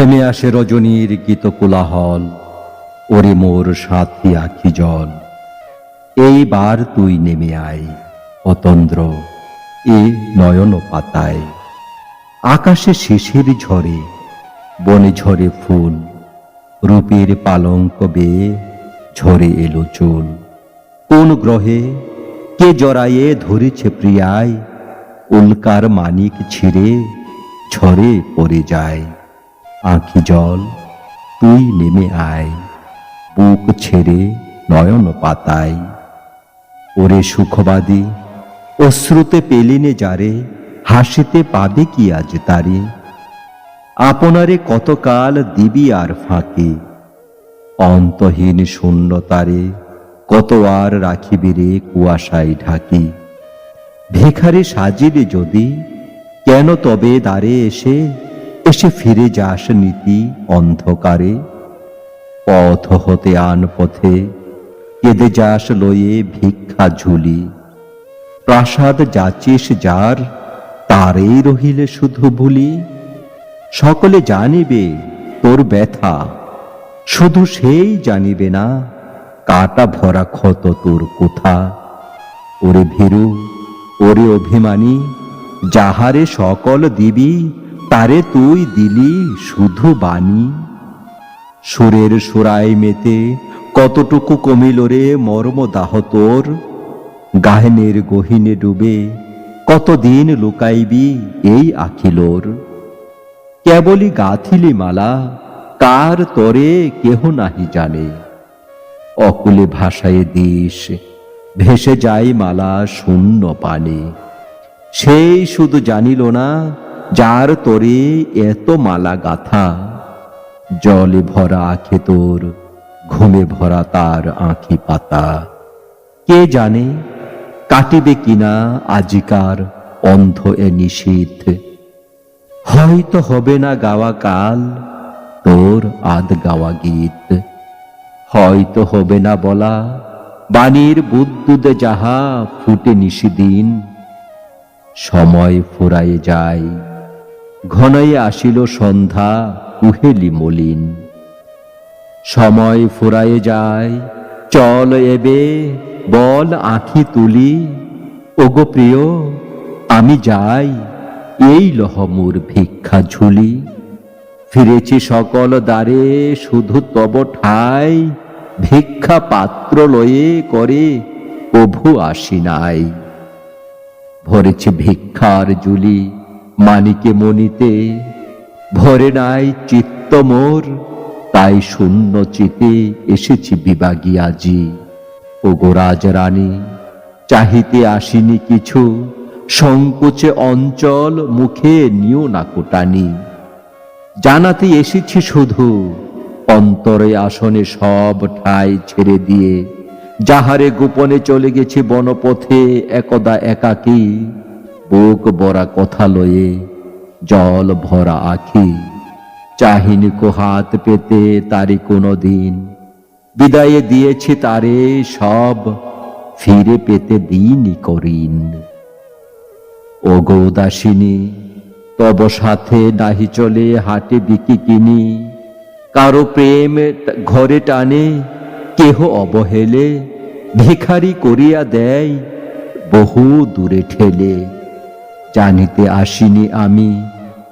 থেমে আসে রজনীর গীত কোলাহল, ওরে মোর সাথী আখি জল। এইবার তুই নেমে আয় অতন্দ্র, এ নয়ন পাতায়। আকাশে শিশির ঝরে, বনে ঝরে ফুল, রূপের পালঙ্ক বেয়ে ঝরে এলো চুল। কোন গ্রহে কে জড়ায়ে ধরেছে প্রিয়ায়, উল্কার মানিক ছিঁড়ে ঝরে পড়ে যায়। আঁখি জল, তুই নেমে আয়, বুক ছেড়ে নয়ন পাতায়। ওরে সুখবাদী, অশ্রুতে পেলিনে যারে, হাসিতে পাবে কি আজ তারে? আপনারে কতকাল দিবি আর ফাঁকে? অন্তহীন শূন্যতারে কত আর রাখিবি রে কুয়াশায় ঢাকি? ভিখারি সাজিলে যদি, কেন তবে দ্বারে এসে এসে ফিরে যাস নীতি অন্ধকারে। পথ হতে আন পথে, কেঁদে যাস লয়ে ভিক্ষা ঝুলি। প্রাসাদ যাচিস যার তারেই রহিলে শুধু ভুলি। সকলে জানিবে তোর ব্যথা, শুধু সেই জানিবে না, কাটা ভরা ক্ষত তোর কোথা। ওরে ভীরু, ওরে অভিমানী, যাহারে সকল দিবি তারে তুই দিলি শুধু বাণী। সুরের সুরায় মেতে কতটুকু কমিল রে মর্মদাহ তোর। গাহনের গহিনে ডুবে কতদিন লুকাইবি এই আখিলোর। কেবলই গাথিলি মালা, কার তরে কেহ নাহি জানে। অকুলে ভাষায় দিস, ভেসে যাই মালা শূন্য পানে। সেই শুধু জানিল না যার তরে এত মালা গাথা। জলে ভরা আখে তোর, ঘুমে ভরা তার আঁখি পাতা। কে জানে কাটিবে কিনা আজিকার অন্ধ এ নিষিদ্ধ হয়তো হবে না গাওয়া কাল তোর আদ গাওয়া গীত। হয়তো হবে না বলা বাণীর বুদ্ধুদে যাহা ফুটে নিশিদিন। সময় ফুরায়ে যায় ঘনাইয়ে আসিল সন্ধ্যা, উহেলি মলিন। সময় ফুরায়ে যায়, চল এবে, বল আঁখি তুলি, ওগো প্রিয়, আমি যাই, এই লহমুর ভিক্ষা ঝুলি। ফিরেছি সকল দ্বারে, শুধু তব ঠাই, ভিক্ষা পাত্র লয়ে করে প্রভু আসি নাই। ভরেছে ভিক্ষার জুলি মানিকে মনিতে, ভরে নাই চিত্ত মোর, তাই শূন্য চিতে এসেছি বিবাগী আজি। ও গোরাজ রানী চাহিতে আসিনি কিছু, সংকোচে অঞ্চল মুখে নিও না কোটানি। জানাতে এসেছি শুধু, অন্তরে আসনে সব ঠাই ছেড়ে দিয়ে, যাহারে গোপনে চলে গেছি বনপথে একদা একাকী বুক বরা কথা লয়ে জল ভরা আখি। চাহিনি কো হাত পেতে তারি কোনো দিন। বিদায়ে দিয়েছি তারে সব, ফিরে পেতে দিনই করিন। ও গৌদাসিনী তব সাথে নাহি চলে হাটে বিকি কিনি। কারও প্রেম ঘরে টানে, কেহ অবহেলে। ভিখারি করিয়া দেয়, বহু দূরে ঠেলে। জানিতে আসিনি আমি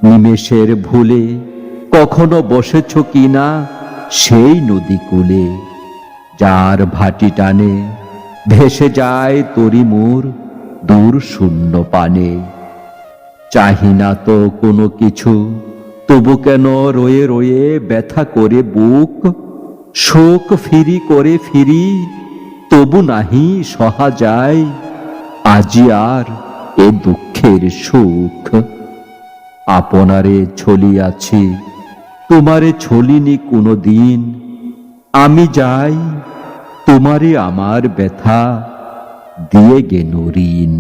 নিমেষের ভুলে। কখনো বসেছ কিনা সেই নদী কূলে। যার ভাটি টানে, ভেসে যায় তরি মোর দূর শূন্য পানে। চাহি না তো কোনো কিছু, তবু কেন রয়ে রয়ে ব্যথা করে বুক? শোক ফিরি করে ফিরি, তবু নাহি সহা যায়। আজি আর এ দুঃখের সুখ। আপনারে ছলিয়াছি তোমারে ছলিনি কোনো দিন আমি যাই, তোমারে আমার ব্যথা দিয়ে গে ঋণ।